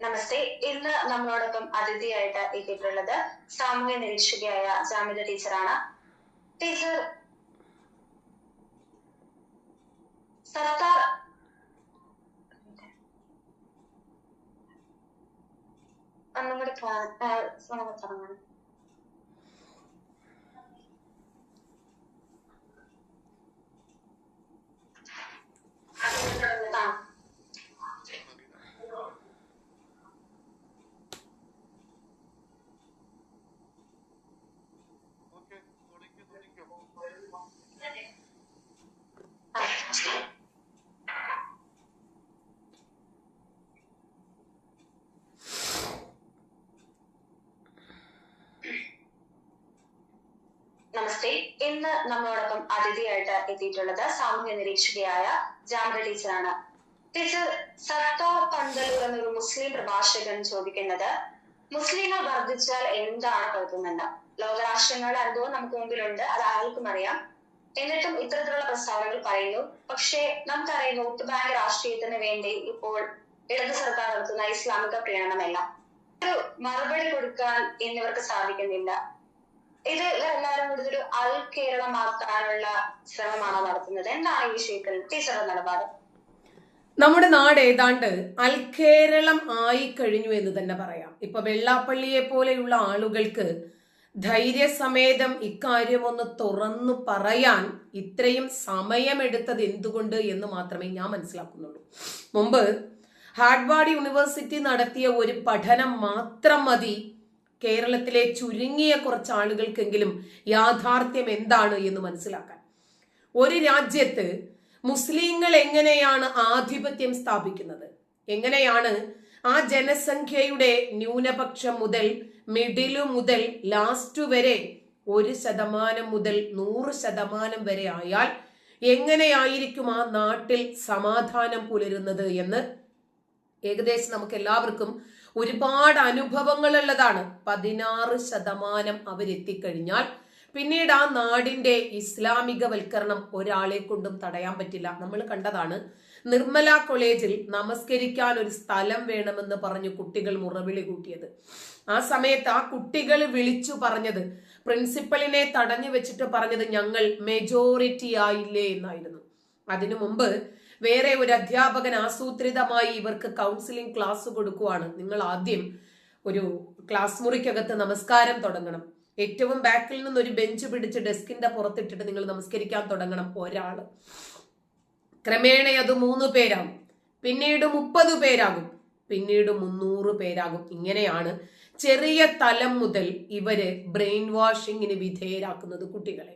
നമസ്തേ. ഇന്ന് നമ്മളോടൊപ്പം അതിഥിയായിട്ട് എത്തിയിട്ടുള്ളത് സാമൂഹ്യ നിരീക്ഷകയായ ജാമിത ടീച്ചറാണ്. ടീച്ചർ സർക്കാർ ഒന്നും കൂടി ആ. നമസ്തേ. ഇന്ന് നമ്മളോടൊപ്പം അതിഥിയായിട്ട് എത്തിയിട്ടുള്ളത് സാമൂഹ്യ നിരീക്ഷകയായ ജാമ്ര ടീച്ചറാണ്. ടീച്ചർ സത്താ പന്തൽ എന്നൊരു മുസ്ലിം പ്രഭാഷകൻ ചോദിക്കുന്നത് മുസ്ലിങ്ങൾ വർദ്ധിച്ചാൽ എന്താണ് കുഴപ്പമെന്ന്? ലോകരാഷ്ട്രങ്ങളുടെ അനുഭവം നമുക്ക് മുമ്പിലുണ്ട്. അത് ആർക്കും അറിയാം. എന്നിട്ടും ഇത്തരത്തിലുള്ള പ്രസ്താവനകൾ പറയുന്നു. പക്ഷേ നമുക്കറിയാം വോട്ട് ബാങ്ക് രാഷ്ട്രീയത്തിന് വേണ്ടി ഇപ്പോൾ ഇടത് സർക്കാർ നടത്തുന്ന ഇസ്ലാമിക പ്രീണനമല്ല. ഒരു മറുപടി കൊടുക്കാൻ എന്നിവർക്ക് സാധിക്കുന്നില്ല. ഇത് എല്ലാവരും കൂടുതൽ അൽ കേരളമാക്കാനുള്ള ശ്രമമാണ് നടത്തുന്നത്? എന്താണ് ഈ വിഷയത്തിൽ ടീച്ചറുടെ നിലപാട്? നമ്മുടെ നാട് ഏതാണ്ട് അൽക്കേരളം ആയി കഴിഞ്ഞു എന്ന് തന്നെ പറയാം. ഇപ്പൊ വെള്ളാപ്പള്ളിയെ പോലെയുള്ള ആളുകൾക്ക് ധൈര്യസമേതം ഇക്കാര്യം ഒന്ന് തുറന്നു പറയാൻ ഇത്രയും സമയമെടുത്തത് എന്തുകൊണ്ട് എന്ന് മാത്രമേ ഞാൻ മനസ്സിലാക്കുന്നുള്ളൂ. മുമ്പ് ഹാർഡ്വാർഡ് യൂണിവേഴ്സിറ്റി നടത്തിയ ഒരു പഠനം മാത്രം മതി. കേരളത്തിലെ ചുരുങ്ങിയ കുറച്ച് ആളുകൾക്കെങ്കിലും യാഥാർത്ഥ്യം എന്താണ് എന്ന് മനസ്സിലാക്കാൻ. ഒരു രാജ്യത്ത് മുസ്ലിങ്ങൾ എങ്ങനെയാണ് ആധിപത്യം സ്ഥാപിക്കുന്നത്? എങ്ങനെയാണ് ആ ജനസംഖ്യയുടെ ന്യൂനപക്ഷം മുതൽ മിഡിലു മുതൽ ലാസ്റ്റ് വരെ ഒരു ശതമാനം മുതൽ നൂറ് ശതമാനം വരെ ആയാൽ എങ്ങനെയായിരിക്കും ആ നാട്ടിൽ സമാധാനം പുലരുന്നത് എന്ന് ഏകദേശം നമുക്ക് എല്ലാവർക്കും ഒരുപാട് അനുഭവങ്ങളുള്ളതാണ്. പതിനാറ് ശതമാനം അവരെത്തിക്കഴിഞ്ഞാൽ പിന്നീട് ആ നാടിന്റെ ഇസ്ലാമികവൽക്കരണം ഒരാളെ കൊണ്ടും തടയാൻ പറ്റില്ല. നമ്മൾ കണ്ടതാണ് നിർമ്മല കോളേജിൽ നമസ്കരിക്കാൻ ഒരു സ്ഥലം വേണമെന്ന് പറഞ്ഞു കുട്ടികൾ മുറവിളി കൂട്ടിയത്. ആ സമയത്ത് ആ കുട്ടികൾ വിളിച്ചു പറഞ്ഞത് പ്രിൻസിപ്പലിനെ തടഞ്ഞു വെച്ചിട്ട് പറഞ്ഞത് ഞങ്ങൾ മെജോറിറ്റി ആയില്ലേ എന്നായിരുന്നു. അതിനു മുമ്പ് വേറെ ഒരു അധ്യാപകൻ ആസൂത്രിതമായി ഇവർക്ക് കൗൺസിലിംഗ് ക്ലാസ് കൊടുക്കുവാണ്. നിങ്ങൾ ആദ്യം ഒരു ക്ലാസ് മുറിക്കകത്ത് നമസ്കാരം തുടങ്ങണം. ഏറ്റവും ബാക്കിൽ നിന്ന് ഒരു ബെഞ്ച് പിടിച്ച് ഡെസ്കിന്റെ പുറത്തിട്ടിട്ട് നിങ്ങൾ നമസ്കരിക്കാൻ തുടങ്ങണം ഒരാൾ ക്രമേണ അത് മൂന്ന് പേരാകും. പിന്നീട് മുപ്പത് പേരാകും. പിന്നീട് മുന്നൂറ് പേരാകും. ഇങ്ങനെയാണ് ചെറിയ തലം മുതൽ ഇവർ ബ്രെയിൻ വാഷിങ്ങിന് വിധേയരാക്കുന്നത് കുട്ടികളെ.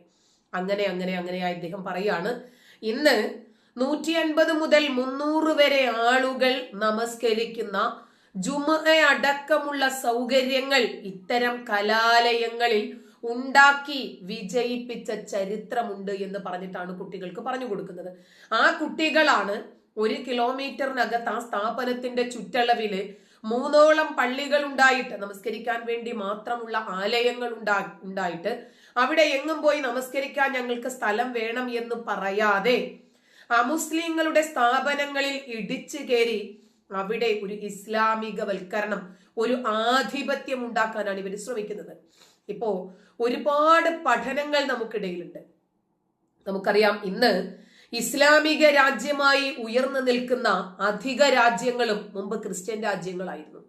അങ്ങനെ അങ്ങനെ അങ്ങനെയായി അദ്ദേഹം പറയാണ് ഇന്ന് നൂറ്റി അൻപത് മുതൽ മുന്നൂറ് വരെ ആളുകൾ നമസ്കരിക്കുന്ന അടക്കമുള്ള സൗകര്യങ്ങൾ ഇത്തരം കലാലയങ്ങളിൽ ഉണ്ടാക്കി വിജയിപ്പിച്ച ചരിത്രമുണ്ട് എന്ന് പറഞ്ഞിട്ടാണ് കുട്ടികൾക്ക് പറഞ്ഞു കൊടുക്കുന്നത്. ആ കുട്ടികളാണ് ഒരു കിലോമീറ്ററിനകത്ത് ആ സ്ഥാപനത്തിന്റെ ചുറ്റളവിൽ മൂന്നോളം പള്ളികൾ ഉണ്ടായിട്ട് നമസ്കരിക്കാൻ വേണ്ടി മാത്രമുള്ള ആലയങ്ങൾ ഉണ്ടാ ഉണ്ടായിട്ട് അവിടെ എങ്ങും പോയി നമസ്കരിക്കാൻ ഞങ്ങൾക്ക് സ്ഥലം വേണം എന്ന് പറയാതെ അമുസ്ലിങ്ങളുടെ സ്ഥാപനങ്ങളിൽ ഇടിച്ചു കയറി അവിടെ ഒരു ഇസ്ലാമികവൽക്കരണം ഒരു ആധിപത്യം ഉണ്ടാക്കാനാണ് ഇവർ ശ്രമിക്കുന്നത്. ഇപ്പോ ഒരുപാട് പഠനങ്ങൾ നമുക്കിടയിലുണ്ട്. നമുക്കറിയാം ഇന്ന് ഇസ്ലാമിക രാജ്യമായി ഉയർന്നു നിൽക്കുന്ന അധിക രാജ്യങ്ങളും മുമ്പ് ക്രിസ്ത്യൻ രാജ്യങ്ങളായിരുന്നു.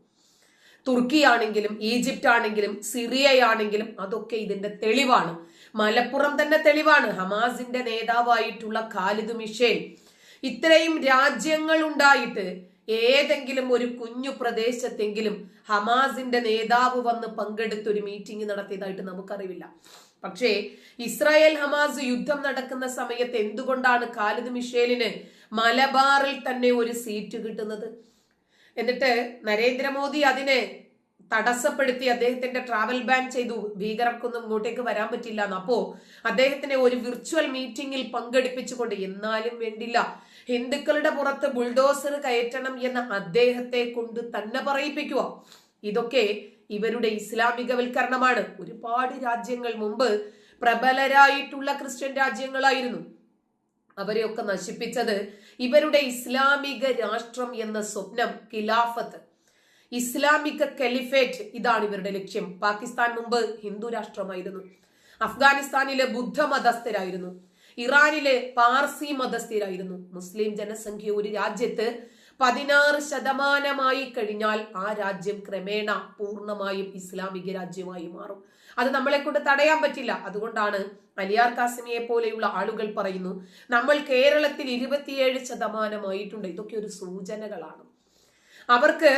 തുർക്കി ആണെങ്കിലും ഈജിപ്റ്റ് ആണെങ്കിലും സിറിയയാണെങ്കിലും അതൊക്കെ ഇതിന്റെ തെളിവാണ്. മലപ്പുറം തന്നെ തെളിവാണ്. ഹമാസിന്റെ നേതാവായിട്ടുള്ള ഖാലിദ് മിഷേൽ. ഇത്രയും രാജ്യങ്ങൾ ഉണ്ടായിട്ട് ഏതെങ്കിലും ഒരു കുഞ്ഞു പ്രദേശത്തെങ്കിലും ഹമാസിന്റെ നേതാവ് വന്ന് പങ്കെടുത്ത് ഒരു മീറ്റിംഗ് നടത്തിയതായിട്ട് നമുക്കറിവില്ല. പക്ഷേ ഇസ്രായേൽ ഹമാസ് യുദ്ധം നടക്കുന്ന സമയത്ത് എന്തുകൊണ്ടാണ് ഖാലിദ് മിഷേലിന് മലബാറിൽ തന്നെ ഒരു സീറ്റ് കിട്ടുന്നത്? എന്നിട്ട് നരേന്ദ്രമോദി അതിനെ തടസ്സപ്പെടുത്തി അദ്ദേഹത്തിന്റെ ട്രാവൽ ബാൻ ചെയ്തു. ഭീകരർക്കൊന്നും ഇങ്ങോട്ടേക്ക് വരാൻ പറ്റില്ല. എന്ന് അപ്പോ അദ്ദേഹത്തിനെ ഒരു വിർച്വൽ മീറ്റിംഗിൽ പങ്കെടുപ്പിച്ചുകൊണ്ട് എന്നാലും വേണ്ടില്ല. ഹിന്ദുക്കളുടെ പുറത്ത് ബുൾഡോസർ കയറ്റണം എന്ന അദ്ദേഹത്തെ കൊണ്ട് തന്നെ പറയിപ്പിക്കുക. ഇതൊക്കെ ഇവരുടെ ഇസ്ലാമികവൽക്കരണമാണ്. ഒരുപാട് രാജ്യങ്ങൾ മുമ്പ് പ്രബലരായിട്ടുള്ള ക്രിസ്ത്യൻ രാജ്യങ്ങളായിരുന്നു. അവരെയൊക്കെ നശിപ്പിച്ചത് ഇവരുടെ ഇസ്ലാമിക രാഷ്ട്രം എന്ന സ്വപ്നം ഖിലാഫത്ത്. ഇസ്ലാമിക കലിഫേറ്റ് ഇതാണ് ഇവരുടെ ലക്ഷ്യം. പാകിസ്ഥാൻ മുമ്പ് ഹിന്ദു രാഷ്ട്രമായിരുന്നു. അഫ്ഗാനിസ്ഥാനിലെ ബുദ്ധമതസ്ഥരായിരുന്നു. ഇറാനിലെ പാർസി മതസ്ഥരായിരുന്നു. മുസ്ലിം ജനസംഖ്യ ഒരു രാജ്യത്ത് പതിനാറ് ശതമാനമായി കഴിഞ്ഞാൽ ആ രാജ്യം ക്രമേണ പൂർണമായും ഇസ്ലാമിക രാജ്യമായി മാറും. അത് നമ്മളെ കൊണ്ട് തടയാൻ പറ്റില്ല. അതുകൊണ്ടാണ് അലിയാർ കാസിമിയെ പോലെയുള്ള ആളുകൾ പറയുന്നു നമ്മൾ കേരളത്തിൽ ഇരുപത്തിയേഴ് ശതമാനമായിട്ടുണ്ട്. ഇതൊക്കെ ഒരു സൂചനകളാണ്. അവർക്ക്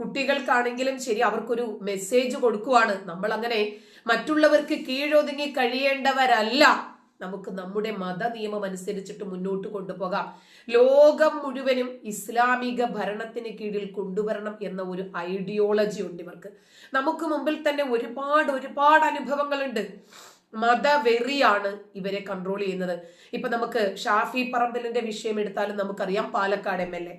കുട്ടികൾക്കാണെങ്കിലും ശരി അവർക്കൊരു മെസ്സേജ് കൊടുക്കുവാണ്. നമ്മൾ അങ്ങനെ മറ്റുള്ളവർക്ക് കീഴൊതുങ്ങി കഴിയേണ്ടവരല്ല. നമുക്ക് നമ്മുടെ മത നിയമം അനുസരിച്ചിട്ട് മുന്നോട്ട് കൊണ്ടുപോകാം. ലോകം മുഴുവനും ഇസ്ലാമിക ഭരണത്തിന് കീഴിൽ കൊണ്ടുവരണം എന്ന ഒരു ഐഡിയോളജി ഉണ്ട് ഇവർക്ക്. നമുക്ക് മുമ്പിൽ തന്നെ ഒരുപാട് ഒരുപാട് അനുഭവങ്ങളുണ്ട്. മതവെറിയാണ് ഇവരെ കൺട്രോൾ ചെയ്യുന്നത്. ഇപ്പൊ നമുക്ക് ഷാഫി പറമ്പലിന്റെ വിഷയം എടുത്താലും നമുക്കറിയാം പാലക്കാട് എം എൽ എ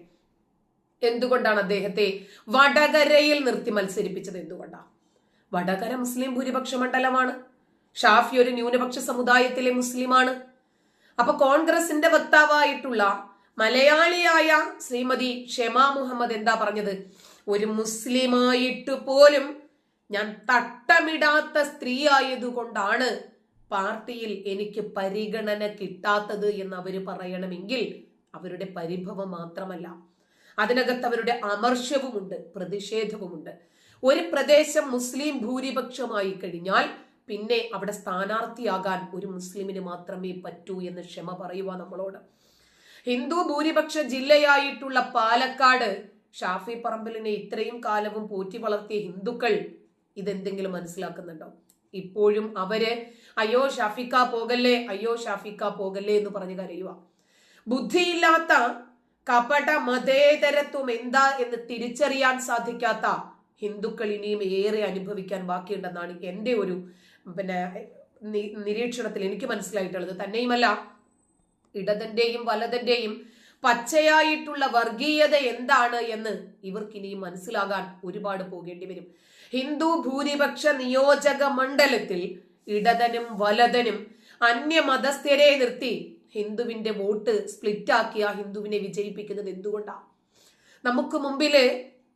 എന്തുകൊണ്ടാണ് അദ്ദേഹത്തെ വടകരയിൽ നിർത്തി മത്സരിപ്പിച്ചത്? എന്തുകൊണ്ടാണ് വടകര മുസ്ലിം ഭൂരിപക്ഷ മണ്ഡലമാണ്. ഷാഫി ഒരു ന്യൂനപക്ഷ സമുദായത്തിലെ മുസ്ലിമാണ്. അപ്പൊ കോൺഗ്രസിന്റെ വക്താവായിട്ടുള്ള മലയാളിയായ ശ്രീമതി ഷെമ മുഹമ്മദ് എന്താ പറഞ്ഞത്? ഒരു മുസ്ലിമായിട്ട് പോലും ഞാൻ തട്ടമിടാത്ത സ്ത്രീ ആയതുകൊണ്ടാണ് പാർട്ടിയിൽ എനിക്ക് പരിഗണന കിട്ടാത്തത് എന്ന് അവർ പറയണമെങ്കിൽ അവരുടെ പരിഭവം മാത്രമല്ല. അതിനകത്ത് അവരുടെ അമർഷവുമുണ്ട് പ്രതിഷേധവുമുണ്ട്. ഒരു പ്രദേശം മുസ്ലിം ഭൂരിപക്ഷമായി കഴിഞ്ഞാൽ പിന്നെ അവിടെ സ്ഥാനാർത്ഥിയാകാൻ ഒരു മുസ്ലിമിന് മാത്രമേ പറ്റൂ എന്ന് ക്ഷമ പറയുക നമ്മളോട്. ഹിന്ദു ഭൂരിപക്ഷ ജില്ലയായിട്ടുള്ള പാലക്കാട് ഷാഫി പറമ്പലിനെ ഇത്രയും കാലവും പോറ്റി വളർത്തിയ ഹിന്ദുക്കൾ ഇതെന്തെങ്കിലും മനസ്സിലാക്കുന്നുണ്ടോ? ഇപ്പോഴും അവർ അയ്യോ ഷാഫിക്ക പോകല്ലേ അയ്യോ ഷാഫിക്ക പോകല്ലേ എന്ന് പറഞ്ഞു കരയുക ബുദ്ധിയില്ലാത്ത കപട മതേതരത്വം എന്താ എന്ന് തിരിച്ചറിയാൻ സാധിക്കാത്ത ഹിന്ദുക്കൾ ഇനിയും ഏറെ അനുഭവിക്കാൻ ബാക്കിയുണ്ടെന്നാണ് എന്റെ ഒരു പിന്നെ നിരീക്ഷണത്തിൽ എനിക്ക് മനസ്സിലായിട്ടുള്ളത് തന്നെയുമല്ല. ഇടതന്റെയും വലതന്റെയും പച്ചയായിട്ടുള്ള വർഗീയത എന്താണ് എന്ന് ഇവർക്കിനിയും മനസ്സിലാകാൻ ഒരുപാട് പോകേണ്ടി വരും. ഹിന്ദു ഭൂരിപക്ഷ നിയോജക മണ്ഡലത്തിൽ ഇടതനും വലതനും അന്യമതസ്ഥരെ നിർത്തി ഹിന്ദുവിന്റെ വോട്ട് സ്പ്ലിറ്റ് ആക്കി ആ ഹിന്ദുവിനെ വിജയിപ്പിക്കുന്നത് എന്തുകൊണ്ടാണ് നമുക്ക് മുമ്പിൽ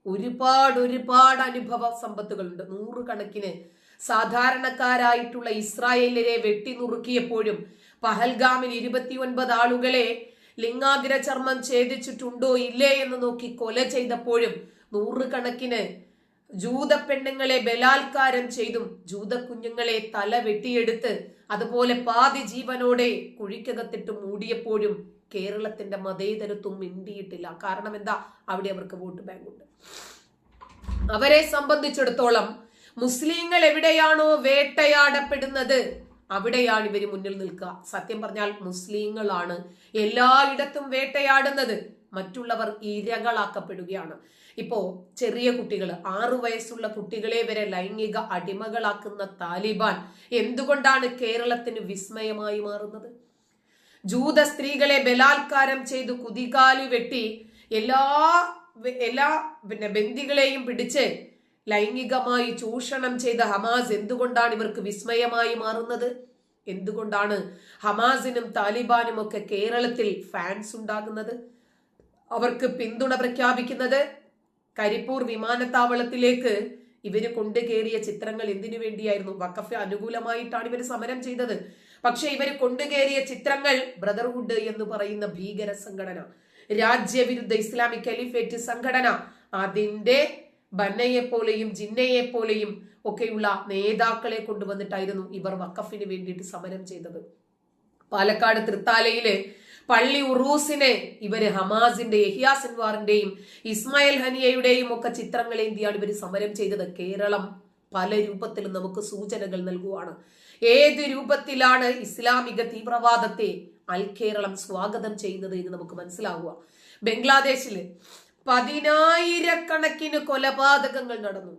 ഒരുപാട് ഒരുപാട് അനുഭവ സമ്പത്തുകളുണ്ട്. നൂറുകണക്കിന് സാധാരണക്കാരായിട്ടുള്ള ഇസ്രായേലരെ വെട്ടിനുറുക്കിയപ്പോഴും പഹൽഗാമിൽ ഇരുപത്തിയൊൻപത് ആളുകളെ ലിംഗാഗ്ര ചർമ്മം ഛേദിച്ചിട്ടുണ്ടോ ഇല്ലേ എന്ന് നോക്കി കൊല ചെയ്തപ്പോഴും നൂറുകണക്കിന് ജൂത പെണ്ണുങ്ങളെ ബലാത്കാരം ചെയ്തും ജൂത കുഞ്ഞുങ്ങളെ തല വെട്ടിയെടുത്ത് അതുപോലെ പാതി ജീവനോടെ കുഴിക്കകത്തിട്ട് മൂടിയപ്പോഴും കേരളത്തിന്റെ മതേതരത്വം മിണ്ടിയിട്ടില്ല. കാരണം എന്താ? അവിടെ അവർക്ക് വോട്ട് ബാങ്ക് ഉണ്ട് അവരെ സംബന്ധിച്ചിടത്തോളം മുസ്ലിങ്ങൾ എവിടെയാണോ വേട്ടയാടപ്പെടുന്നത്? അവിടെയാണ് ഇവർ മുന്നിൽ നിൽക്കുക. സത്യം പറഞ്ഞാൽ മുസ്ലിങ്ങളാണ് എല്ലായിടത്തും വേട്ടയാടുന്നത്. മറ്റുള്ളവർ ഇരകളാക്കപ്പെടുകയാണ്. ഇപ്പോ ചെറിയ കുട്ടികൾ ആറു വയസ്സുള്ള കുട്ടികളെ വരെ ലൈംഗിക അടിമകളാക്കുന്ന താലിബാൻ എന്തുകൊണ്ടാണ് കേരളത്തിന് വിസ്മയമായി മാറുന്നത്? ജൂത സ്ത്രീകളെ ബലാത്കാരം ചെയ്ത് കുതികാലു വെട്ടി എല്ലാ എല്ലാ പിന്നെ ബന്ദികളെയും പിടിച്ച് ലൈംഗികമായി ചൂഷണം ചെയ്ത ഹമാസ് എന്തുകൊണ്ടാണ് ഇവർക്ക് വിസ്മയമായി മാറുന്നത്? എന്തുകൊണ്ടാണ് ഹമാസിനും താലിബാനും ഒക്കെ കേരളത്തിൽ ഫാൻസ് ഉണ്ടാകുന്നത്? അവർക്ക് പിന്തുണ പ്രഖ്യാപിക്കുന്നത്? കരിപ്പൂർ വിമാനത്താവളത്തിലേക്ക് ഇവർ കൊണ്ടുകയറിയ ചിത്രങ്ങൾ എന്തിനു വേണ്ടിയായിരുന്നു? വഖഫ് അനുകൂലമായിട്ടാണ് ഇവർ സമരം ചെയ്തത്. പക്ഷെ ഇവർ കൊണ്ടുകയറിയ ചിത്രങ്ങൾ ബ്രദർഹുഡ് എന്ന് പറയുന്ന ഭീകര സംഘടന രാജ്യവിരുദ്ധ ഇസ്ലാമിക് കലിഫേറ്റ് സംഘടന അതിന്റെ ബന്നയെ പോലെയും ജിന്നയെ പോലെയും ഒക്കെയുള്ള നേതാക്കളെ കൊണ്ടുവന്നിട്ടായിരുന്നു ഇവർ വക്കഫിന് വേണ്ടിയിട്ട് സമരം ചെയ്തത്. പാലക്കാട് തൃത്താലയിൽ പള്ളി ഉറൂസിനെ ഇവർ ഹമാസിന്റെ യഹിയാ സിൻവാറിന്റെയും ഇസ്മായിൽ ഹനിയയുടെയും ഒക്കെ ചിത്രങ്ങൾ എന്തിയാണ് ഇവർ സമരം ചെയ്തത്. കേരളം പല രൂപത്തിലും നമുക്ക് സൂചനകൾ നൽകുവാണ്. ഏത് രൂപത്തിലാണ് ഇസ്ലാമിക തീവ്രവാദത്തെ അൽ കേരളം സ്വാഗതം ചെയ്യുന്നത് എന്ന് നമുക്ക് മനസ്സിലാവുക. ബംഗ്ലാദേശിൽ പതിനായിരക്കണക്കിന് കൊലപാതകങ്ങൾ നടന്നു.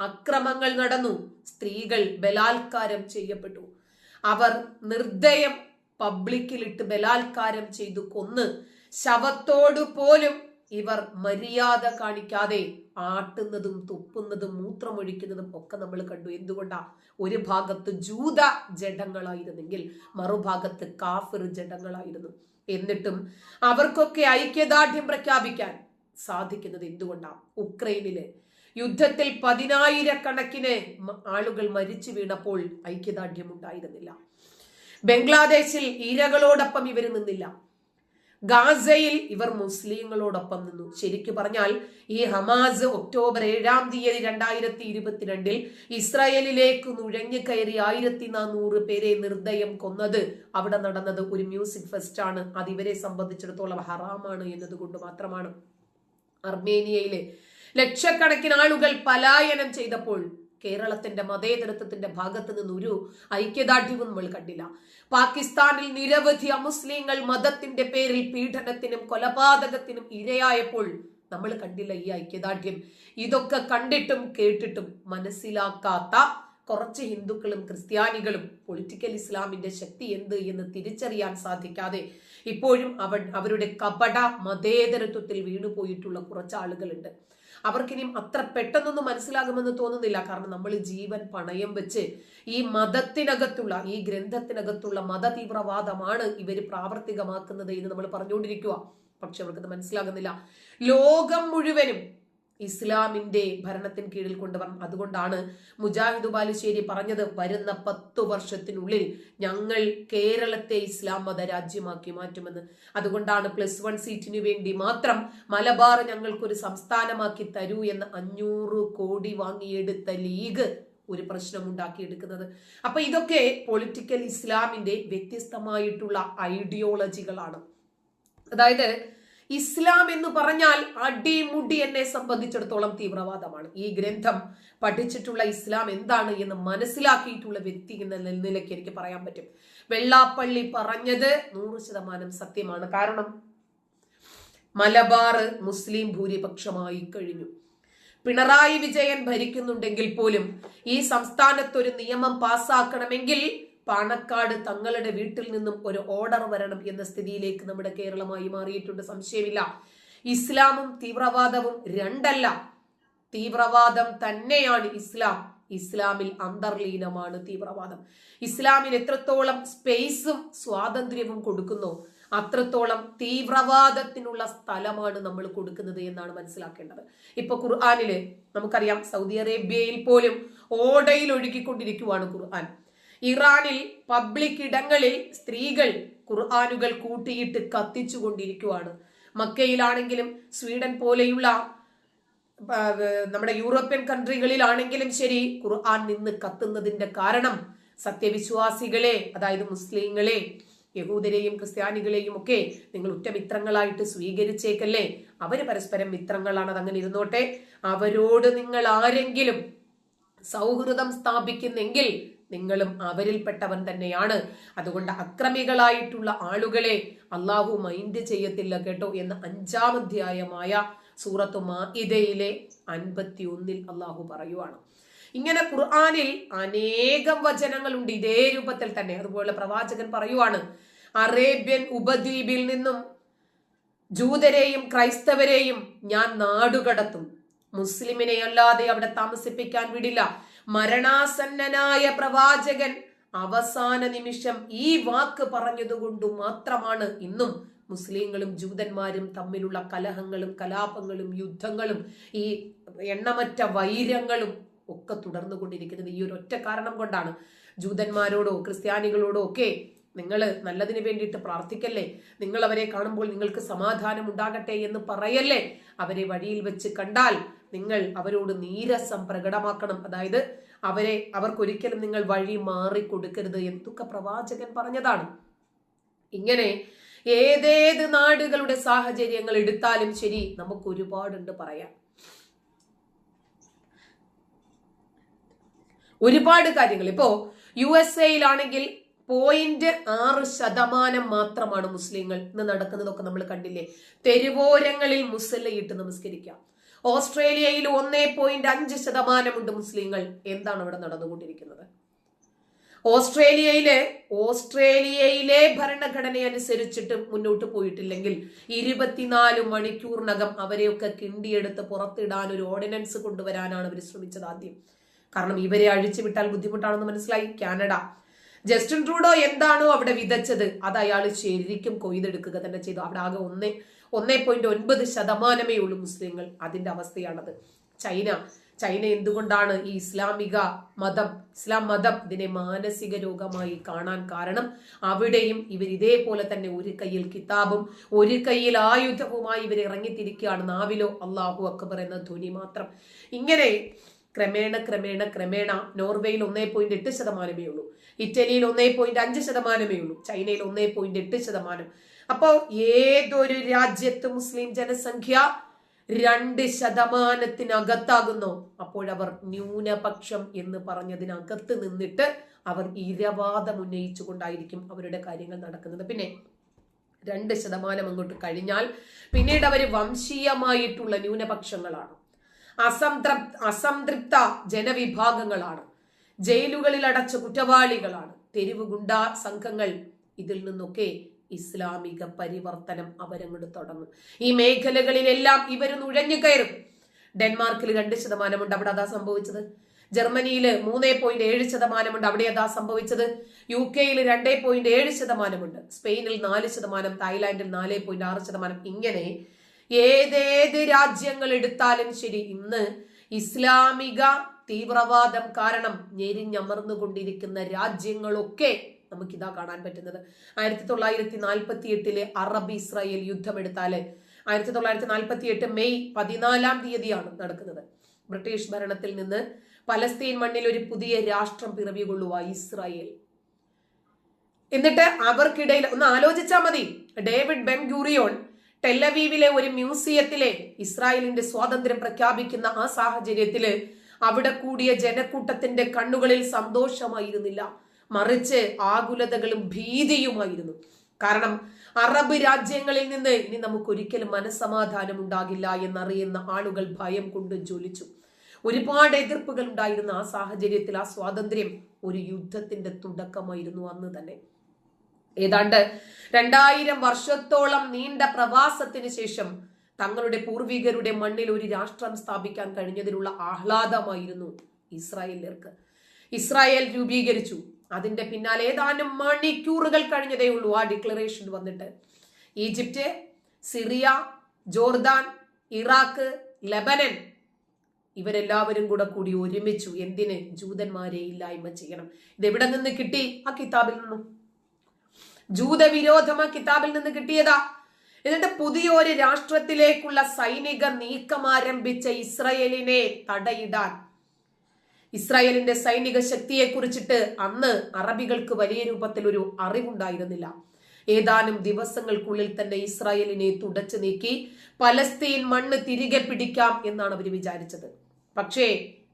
അക്രമങ്ങൾ നടന്നു. സ്ത്രീകൾ ബലാത്കാരം ചെയ്യപ്പെട്ടു. അവർ നിർദ്ദയം പബ്ലിക്കിലിട്ട് ബലാത്കാരം ചെയ്തു കൊന്ന് ശവത്തോടു പോലും ഇവർ മര്യാദ കാണിക്കാതെ ആട്ടുന്നതും തുപ്പുന്നതും മൂത്രമൊഴിക്കുന്നതും ഒക്കെ നമ്മൾ കണ്ടു. എന്തുകൊണ്ടാ? ഒരു ഭാഗത്ത് ജൂത ജഡങ്ങളായിരുന്നെങ്കിൽ മറുഭാഗത്ത് കാഫിർ ജഡങ്ങളായിരുന്നു. എന്നിട്ടും അവർക്കൊക്കെ ഐക്യദാർഢ്യം പ്രഖ്യാപിക്കാൻ സാധിക്കുന്നത് എന്തുകൊണ്ടാണ് ഉക്രൈനിൽ. യുദ്ധത്തിൽ പതിനായിരക്കണക്കിന് ആളുകൾ മരിച്ചു വീണപ്പോൾ ഐക്യദാർഢ്യം ഉണ്ടായിരുന്നില്ല. ബംഗ്ലാദേശിൽ ഇരകളോടൊപ്പം ഇവർ നിന്നില്ല. ഗാസയിൽ ഇവർ മുസ്ലിങ്ങളോടൊപ്പം നിന്നു. ശരിക്കു പറഞ്ഞാൽ ഈ ഹമാസ് ഒക്ടോബർ ഏഴാം തീയതി രണ്ടായിരത്തി ഇരുപത്തിരണ്ടിൽ ഇസ്രായേലിലേക്ക് നുഴഞ്ഞു കയറി ആയിരത്തി നാനൂറ് പേരെ നിർദ്ദയം കൊന്നത് അവിടെ നടന്നത് ഒരു മ്യൂസിക് ഫെസ്റ്റ് ആണ് അത് ഇവരെ സംബന്ധിച്ചിടത്തോളം ഹറാമാണ് എന്നതുകൊണ്ട് മാത്രമാണ്. അർമേനിയയിലെ ലക്ഷക്കണക്കിന് ആളുകൾ പലായനം ചെയ്തപ്പോൾ കേരളത്തിന്റെ മതേതരത്വത്തിന്റെ ഭാഗത്ത് നിന്ന് ഒരു ഐക്യദാർഢ്യവും നമ്മൾ കണ്ടില്ല. പാകിസ്ഥാനിൽ നിരവധി അമുസ്ലിങ്ങൾ മതത്തിന്റെ പേരിൽ പീഡനത്തിനും കൊലപാതകത്തിനും ഇരയായപ്പോൾ നമ്മൾ കണ്ടില്ല ഈ ഐക്യദാർഢ്യം. ഇതൊക്കെ കണ്ടിട്ടും കേട്ടിട്ടും മനസ്സിലാക്കാത്ത കുറച്ച് ഹിന്ദുക്കളും ക്രിസ്ത്യാനികളും പൊളിറ്റിക്കൽ ഇസ്ലാമിന്റെ ശക്തി എന്ത് എന്ന് തിരിച്ചറിയാൻ സാധിക്കാതെ ഇപ്പോഴും അവ അവരുടെ കപട മതേതരത്വത്തിൽ വീണുപോയിട്ടുള്ള കുറച്ച് ആളുകളുണ്ട് അവർക്കിനിയും അത്ര പെട്ടെന്നൊന്നും മനസ്സിലാകുമെന്ന് തോന്നുന്നില്ല. കാരണം നമ്മൾ ജീവൻ പണയം വെച്ച് ഈ മതത്തിനകത്തുള്ള ഈ ഗ്രന്ഥത്തിനകത്തുള്ള മതതീവ്രവാദമാണ് ഇവർ പ്രാവർത്തികമാക്കുന്നത് എന്ന് നമ്മൾ പറഞ്ഞുകൊണ്ടിരിക്കുക പക്ഷെ അവർക്കത് മനസ്സിലാകുന്നില്ല. ലോകം മുഴുവനും ഇസ്ലാമിന്റെ ഭരണത്തിന് കീഴിൽ കൊണ്ടുവരണം. അതുകൊണ്ടാണ് മുജാഹിദ് ബാലുശ്ശേരി പറഞ്ഞത് വരുന്ന പത്തു വർഷത്തിനുള്ളിൽ ഞങ്ങൾ കേരളത്തെ ഇസ്ലാം മത രാജ്യമാക്കി മാറ്റുമെന്ന്. അതുകൊണ്ടാണ് പ്ലസ് വൺ സീറ്റിനു വേണ്ടി മാത്രം മലബാർ ഞങ്ങൾക്കൊരു സംസ്ഥാനമാക്കി തരൂ എന്ന് അഞ്ഞൂറ് കോടി വാങ്ങിയെടുത്ത ലീഗ് ഒരു പ്രശ്നം ഉണ്ടാക്കിയെടുക്കുന്നത് അപ്പൊ ഇതൊക്കെ പൊളിറ്റിക്കൽ ഇസ്ലാമിന്റെ വ്യത്യസ്തമായിട്ടുള്ള ഐഡിയോളജികളാണ്. അതായത് ഇസ്ലാം എന്ന് പറഞ്ഞാൽ അടിമുടി എന്നെ സംബന്ധിച്ചിടത്തോളം തീവ്രവാദമാണ്. ഈ ഗ്രന്ഥം പഠിച്ചിട്ടുള്ള ഇസ്ലാം എന്താണ് എന്ന് മനസ്സിലാക്കിയിട്ടുള്ള വ്യക്തി എന്ന നിലയ്ക്ക് എനിക്ക് പറയാൻ പറ്റും. വെള്ളാപ്പള്ളി പറഞ്ഞത് നൂറ് ശതമാനം സത്യമാണ്. കാരണം മലബാർ മുസ്ലിം ഭൂരിപക്ഷമായി കഴിഞ്ഞു. പിണറായി വിജയൻ ഭരിക്കുന്നുണ്ടെങ്കിൽ പോലും ഈ സംസ്ഥാനത്തൊരു നിയമം പാസ്സാക്കണമെങ്കിൽ പാണക്കാട് തങ്ങളുടെ വീട്ടിൽ നിന്നും ഒരു ഓർഡർ വരണം എന്ന സ്ഥിതിയിലേക്ക് നമ്മുടെ കേരളമായി മാറിയിട്ടുണ്ട്. സംശയമില്ല. ഇസ്ലാമും തീവ്രവാദവും രണ്ടല്ല. തീവ്രവാദം തന്നെയാണ് ഇസ്ലാം. ഇസ്ലാമിൽ അന്തർലീനമാണ് തീവ്രവാദം. ഇസ്ലാമിന് എത്രത്തോളം സ്പേസും സ്വാതന്ത്ര്യവും കൊടുക്കുന്നു അത്രത്തോളം തീവ്രവാദത്തിനുള്ള സ്ഥലമാണ് നമ്മൾ കൊടുക്കുന്നത് എന്നാണ് മനസ്സിലാക്കേണ്ടത്. ഇപ്പൊ ഖുർആാനിൽ നമുക്കറിയാം സൗദി അറേബ്യയിൽ പോലും ഓടയിൽ ഒഴുകിക്കൊണ്ടിരിക്കുവാണ് ഖുർആൻ. ഇറാനിൽ പബ്ലിക് ഇടങ്ങളിൽ സ്ത്രീകൾ ഖുർആാനുകൾ കൂട്ടിയിട്ട് കത്തിച്ചു കൊണ്ടിരിക്കുവാണ് മക്കയിലാണെങ്കിലും സ്വീഡൻ പോലെയുള്ള നമ്മുടെ യൂറോപ്യൻ കൺട്രികളിലാണെങ്കിലും ശരി ഖുർആൻ നിന്ന് കത്തുന്നതിന്റെ കാരണം സത്യവിശ്വാസികളെ അതായത് മുസ്ലിങ്ങളെ യഹൂദരെയും ക്രിസ്ത്യാനികളെയും ഒക്കെ നിങ്ങൾ ഉറ്റ മിത്രങ്ങളായിട്ട് സ്വീകരിച്ചേക്കല്ലേ? അവർ പരസ്പരം മിത്രങ്ങളാണ് അതങ്ങനെ ഇരുന്നോട്ടെ. അവരോട് നിങ്ങൾ ആരെങ്കിലും സൗഹൃദം സ്ഥാപിക്കുന്നെങ്കിൽ നിങ്ങളും അവരിൽപ്പെട്ടവൻ തന്നെയാണ്. അതുകൊണ്ട് അക്രമികളായിട്ടുള്ള ആളുകളെ അള്ളാഹു മൈൻഡ് ചെയ്യത്തില്ല കേട്ടോ എന്ന് അഞ്ചാം അധ്യായമായ സൂറത്തു മാഇദയിലെ അൻപത്തി ഒന്നിൽ അള്ളാഹു പറയുവാണ്. ഇങ്ങനെ ഖുർആാനിൽ അനേകം വചനങ്ങളുണ്ട് ഇതേ രൂപത്തിൽ തന്നെ. അതുപോലെ പ്രവാചകൻ പറയുവാണ് അറേബ്യൻ ഉപദ്വീപിൽ നിന്നും ജൂതരെയും ക്രൈസ്തവരെയും ഞാൻ നാടുകടത്തും. മുസ്ലിമിനെ അല്ലാതെ അവിടെ താമസിപ്പിക്കാൻ വിടില്ല. മരണാസന്നനായ പ്രവാചകൻ അവസാന നിമിഷം ഈ വാക്ക് പറഞ്ഞതുകൊണ്ട് മാത്രമാണ് ഇന്നും മുസ്ലിങ്ങളും ജൂതന്മാരും തമ്മിലുള്ള കലഹങ്ങളും കലാപങ്ങളും യുദ്ധങ്ങളും ഈ എണ്ണമറ്റ വൈരങ്ങളും ഒക്കെ തുടർന്നു കൊണ്ടിരിക്കുന്നത് ഈ ഒരു ഒറ്റ കാരണം കൊണ്ടാണ്. ജൂതന്മാരോടോ ക്രിസ്ത്യാനികളോടോ ഒക്കെ നിങ്ങൾ നല്ലതിന് വേണ്ടിയിട്ട് പ്രാർത്ഥിക്കല്ലേ? നിങ്ങൾ അവരെ കാണുമ്പോൾ നിങ്ങൾക്ക് സമാധാനം ഉണ്ടാകട്ടെ എന്ന് പറയല്ലേ? അവരെ വഴിയിൽ വെച്ച് കണ്ടാൽ നിങ്ങൾ അവരോട് നീരസം പ്രകടമാക്കണം. അതായത് അവരെ അവർക്കൊരിക്കലും നിങ്ങൾ വഴി മാറി കൊടുക്കരുത് എന്തൊക്കെ പ്രവാചകൻ പറഞ്ഞതാണ്. ഇങ്ങനെ ഏതേത് നാടുകളുടെ സാഹചര്യങ്ങൾ എടുത്താലും ശരി നമുക്ക് ഒരുപാടുണ്ട് പറയാം ഒരുപാട് കാര്യങ്ങൾ. ഇപ്പോ യു എസ് എയിലാണെങ്കിൽ പോയിന്റ് ആറ് ശതമാനം മാത്രമാണ് മുസ്ലിങ്ങൾ ഇന്ന് നടക്കുന്നതൊക്കെ നമ്മൾ കണ്ടില്ലേ? തെരുവോരങ്ങളിൽ മുസല്ലയിട്ട് നമസ്കരിക്കാം. ഓസ്ട്രേലിയയിൽ ഒന്നേ പോയിന്റ് അഞ്ച് ശതമാനമുണ്ട് മുസ്ലിങ്ങൾ. എന്താണ് അവിടെ നടന്നുകൊണ്ടിരിക്കുന്നത്? ഓസ്ട്രേലിയയിലെ ഓസ്ട്രേലിയയിലെ ഭരണഘടന അനുസരിച്ചിട്ട് മുന്നോട്ട് പോയിട്ടില്ലെങ്കിൽ ഇരുപത്തിനാല് മണിക്കൂറിനകം അവരെയൊക്കെ കിണ്ടിയെടുത്ത് പുറത്തിടാൻ ഒരു ഓർഡിനൻസ് കൊണ്ടുവരാനാണ് അവർ ശ്രമിച്ചത് ആദ്യം. കാരണം ഇവരെ അഴിച്ചുവിട്ടാൽ ബുദ്ധിമുട്ടാണെന്ന് മനസ്സിലായി. കാനഡ. ജസ്റ്റിൻ ട്രൂഡോ എന്താണോ അവിടെ വിതച്ചത് അത് അയാൾ ശരിക്കും കൊയ്തെടുക്കുക തന്നെ ചെയ്തു. അവിടെ ആകെ ഒന്നേ ഒന്നേ പോയിന്റ് ഒൻപത് ശതമാനമേ ഉള്ളൂ മുസ്ലിങ്ങൾ അതിന്റെ അവസ്ഥയാണത്. ചൈന ചൈന എന്തുകൊണ്ടാണ് ഈ ഇസ്ലാമിക മതം ഇസ്ലാം മതം ഇതിനെ മാനസിക രോഗമായി കാണാൻ കാരണം? അവിടെയും ഇവർ ഇതേപോലെ തന്നെ ഒരു കയ്യിൽ കിതാബും ഒരു കയ്യിൽ ആയുധവുമായി ഇവർ ഇറങ്ങിത്തിരിക്കുകയാണ്. നാവിലോ അള്ളാഹു അക്ബർ എന്ന ധ്വനി മാത്രം. ഇങ്ങനെ ക്രമേണ ക്രമേണ ക്രമേണ നോർവേയിൽ ഒന്നേ പോയിന്റ് എട്ട് ശതമാനമേ ഉള്ളൂ ഇറ്റലിയിൽ ഒന്നേ പോയിന്റ് അഞ്ച് ശതമാനമേ ഉള്ളൂ ചൈനയിൽ ഒന്നേ പോയിന്റ് എട്ട് ശതമാനം. അപ്പോ ഏതൊരു രാജ്യത്ത് മുസ്ലിം ജനസംഖ്യ രണ്ട് ശതമാനത്തിനകത്താകുന്നു? അപ്പോഴവർ ന്യൂനപക്ഷം എന്ന് പറഞ്ഞതിനകത്ത് നിന്നിട്ട് അവർ ഇരവാദം ഉന്നയിച്ചുകൊണ്ടായിരിക്കും അവരുടെ കാര്യങ്ങൾ നടക്കുന്നത്. പിന്നെ രണ്ട് ശതമാനം അങ്ങോട്ട് കഴിഞ്ഞാൽ പിന്നീട് അവർ വംശീയമായിട്ടുള്ള ന്യൂനപക്ഷങ്ങളാണ്. അസംതൃപ്ത അസംതൃപ്ത ജനവിഭാഗങ്ങളാണ്. ജയിലുകളിൽ അടച്ച കുറ്റവാളികളാണ്. തെരുവ് ഗുണ്ട സംഘങ്ങൾ ഇതിൽ നിന്നൊക്കെ ഇസ്ലാമിക പരിവർത്തനം അവരങ്ങോട്ട് തുടങ്ങും. ഈ മേഖലകളിലെല്ലാം ഇവർ നുഴഞ്ഞു കയറും. ഡെൻമാർക്കിൽ രണ്ട് ശതമാനമുണ്ട് അവിടെ അതാ സംഭവിച്ചത്. ജർമ്മനിയിൽ മൂന്ന് പോയിന്റ് ഏഴ് ശതമാനമുണ്ട് അവിടെ അതാ സംഭവിച്ചത്. യു കെയിൽ രണ്ടേ പോയിന്റ് ഏഴ് ശതമാനമുണ്ട്. സ്പെയിനിൽ നാല് ശതമാനം തായ്ലാന്റിൽ നാല് പോയിന്റ് ആറ് ശതമാനം. ഇങ്ങനെ ഏതേത് രാജ്യങ്ങൾ എടുത്താലും ശരി ഇന്ന് ഇസ്ലാമിക തീവ്രവാദം കാരണം ഞെരിഞ്ഞമർന്നുകൊണ്ടിരിക്കുന്ന രാജ്യങ്ങളൊക്കെ നമുക്കിതാ കാണാൻ പറ്റുന്നത്. ആയിരത്തി തൊള്ളായിരത്തി നാൽപ്പത്തി എട്ടിലെ അറബ് ഇസ്രായേൽ യുദ്ധം എടുത്താൽ ആയിരത്തി തൊള്ളായിരത്തി നാൽപ്പത്തി എട്ട് മെയ് പതിനാലാം തീയതിയാണ് നടക്കുന്നത്. ബ്രിട്ടീഷ് ഭരണത്തിൽ നിന്ന് പലസ്തീൻ മണ്ണിൽ ഒരു പുതിയ രാഷ്ട്രം പിറവികൊള്ളുക ഇസ്രായേൽ. എന്നിട്ട് അവർക്കിടയിൽ ഒന്ന് ആലോചിച്ചാൽ മതി. ഡേവിഡ് ബെൻ ഗൂറിയോൺ ടെല്ലവീവിലെ ഒരു മ്യൂസിയത്തിലെ ഇസ്രായേലിന്റെ സ്വാതന്ത്ര്യം പ്രഖ്യാപിക്കുന്ന ആ സാഹചര്യത്തിൽ അവിടെ കൂടിയ ജനക്കൂട്ടത്തിന്റെ കണ്ണുകളിൽ സന്തോഷമായിരുന്നില്ല. മറിച്ച് ആകുലതകളും ഭീതിയുമായിരുന്നു. കാരണം അറബ് രാജ്യങ്ങളിൽ നിന്ന് ഇനി നമുക്ക് ഒരിക്കലും മനസ്സമാധാനം ഉണ്ടാകില്ല എന്നറിയുന്ന ആളുകൾ ഭയം കൊണ്ട് ജ്വലിച്ചു. ഒരുപാട് എതിർപ്പുകൾ ഉണ്ടായിരുന്ന ആ സാഹചര്യത്തിൽ ആ സ്വാതന്ത്ര്യം ഒരു യുദ്ധത്തിന്റെ തുടക്കമായിരുന്നു അന്ന് തന്നെ. ഏതാണ്ട് രണ്ടായിരം വർഷത്തോളം നീണ്ട പ്രവാസത്തിന് ശേഷം തങ്ങളുടെ പൂർവികരുടെ മണ്ണിൽ ഒരു രാഷ്ട്രം സ്ഥാപിക്കാൻ കഴിഞ്ഞതിലുള്ള ആഹ്ലാദമായിരുന്നു ഇസ്രായേലിയർക്ക്. ഇസ്രായേൽ രൂപീകരിച്ചു. അതിന്റെ പിന്നാലെ ഏതാനും മണിക്കൂറുകൾ കഴിഞ്ഞതേ ഉള്ളൂ ആ ഡിക്ലറേഷൻ വന്നിട്ട്. Egypt Syria Jordan Iraq Lebanon ഇവരെല്ലാവരും കൂടെ കൂടി ഒരുമിച്ചു എന്തിന് ജൂതന്മാരെ ഇല്ലായ്മ ചെയ്യണം? ഇത് എവിടെ നിന്ന് കിട്ടി? ആ കിതാബിൽ നിന്നും. ജൂതവിരോധം ആ കിതാബിൽ നിന്ന് കിട്ടിയതാ. എന്നിട്ട് പുതിയൊരു രാഷ്ട്രത്തിലേക്കുള്ള സൈനിക നീക്കം ആരംഭിച്ച ഇസ്രയേലിനെ തടയിടാൻ ഇസ്രായേലിന്റെ സൈനിക ശക്തിയെ കുറിച്ചിട്ട് അന്ന് അറബികൾക്ക് വലിയ രൂപത്തിൽ ഒരു അറിവുണ്ടായിരുന്നില്ല. ഏതാനും ദിവസങ്ങൾക്കുള്ളിൽ തന്നെ ഇസ്രായേലിനെ തുടച്ചു നീക്കി പലസ്തീൻ മണ്ണ് തിരികെ പിടിക്കാം എന്നാണ് അവർ വിചാരിച്ചത്. പക്ഷേ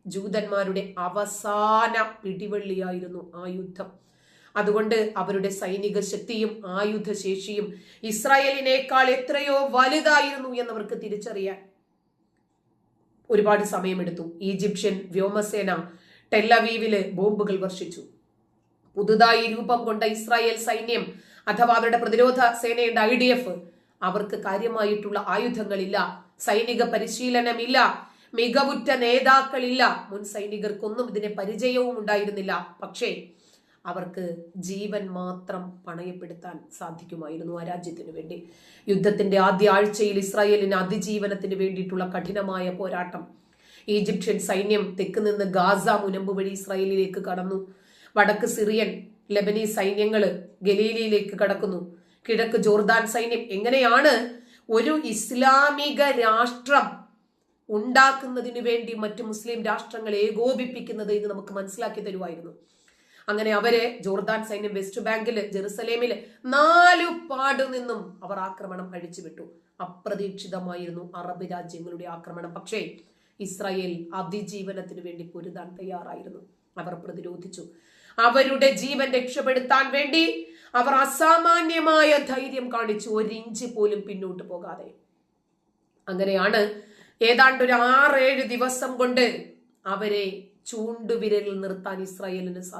ജൂതന്മാരുടെ അവസാന പിടിവള്ളിയായിരുന്നു ആ യുദ്ധം. അതുകൊണ്ട് അവരുടെ സൈനിക ശക്തിയും ആയുധശേഷിയും ഇസ്രായേലിനേക്കാൾ എത്രയോ വലുതായിരുന്നു എന്നവർക്ക് തിരിച്ചറിയാൻ ഒരുപാട് സമയമെടുത്തു. ഈജിപ്ഷ്യൻ വ്യോമസേന ടെല്ലവീവിൽ ബോംബുകൾ വർഷിച്ചു. പുതുതായി രൂപം കൊണ്ട ഇസ്രായേൽ സൈന്യം അഥവാ അവരുടെ പ്രതിരോധ സേനയുടെ ഐ ഡി എഫ് അവർക്ക് കാര്യമായിട്ടുള്ള ആയുധങ്ങളില്ല സൈനിക പരിശീലനമില്ല മികവുറ്റ നേതാക്കളില്ല. മുൻ സൈനികർക്കൊന്നും ഇതിന് പരിചയവും ഉണ്ടായിരുന്നില്ല പക്ഷേ അവർക്ക് ജീവൻ മാത്രം പണയപ്പെടുത്താൻ സാധിക്കുമായിരുന്നു ആ രാജ്യത്തിനു വേണ്ടി. യുദ്ധത്തിന്റെ ആദ്യ ആഴ്ചയിൽ ഇസ്രായേലിന് അതിജീവനത്തിന് വേണ്ടിയിട്ടുള്ള കഠിനമായ പോരാട്ടം. ഈജിപ്ഷ്യൻ സൈന്യം തെക്ക് നിന്ന് ഗാസ മുനമ്പ് വഴി ഇസ്രായേലിലേക്ക് കടന്നു. വടക്ക് സിറിയൻ ലെബനീസ് സൈന്യങ്ങൾ ഗലീലിയിലേക്ക് കടക്കുന്നു. കിഴക്ക് ജോർദാൻ സൈന്യം എങ്ങനെയാണ് ഒരു ഇസ്ലാമിക രാഷ്ട്രം ഉണ്ടാക്കുന്നതിന് വേണ്ടി മറ്റു മുസ്ലിം രാഷ്ട്രങ്ങൾ ഏകോപിപ്പിക്കുന്നത് എന്ന് നമുക്ക് മനസ്സിലാക്കി തരുമായിരുന്നു. അങ്ങനെ അവരെ ജോർദാൻ സൈന്യം വെസ്റ്റ് ബാങ്കിൽ ജെറുസലേമിൽ നാലു പാടു നിന്നും അവർ ആക്രമണം അഴിച്ചുവിട്ടു. അപ്രതീക്ഷിതമായിരുന്നു അറബ് രാജ്യങ്ങളുടെ ആക്രമണം. പക്ഷേ ഇസ്രായേൽ അതിജീവനത്തിന് വേണ്ടി പൊരുതാൻ തയ്യാറായിരുന്നു. അവർ പ്രതിരോധിച്ചു. അവരുടെ ജീവൻ രക്ഷപ്പെടുത്താൻ വേണ്ടി അവർ അസാമാന്യമായ ധൈര്യം കാണിച്ചു. ഒരു ഇഞ്ച് പോലും പിന്നോട്ട് പോകാതെ. അങ്ങനെയാണ് ഏതാണ്ട് ഒരു ആറേഴ് ദിവസം കൊണ്ട് അവരെ ചൂണ്ടുവിരലിൽ നിർത്താൻ ഇസ്രായേലിന് സാധിച്ചു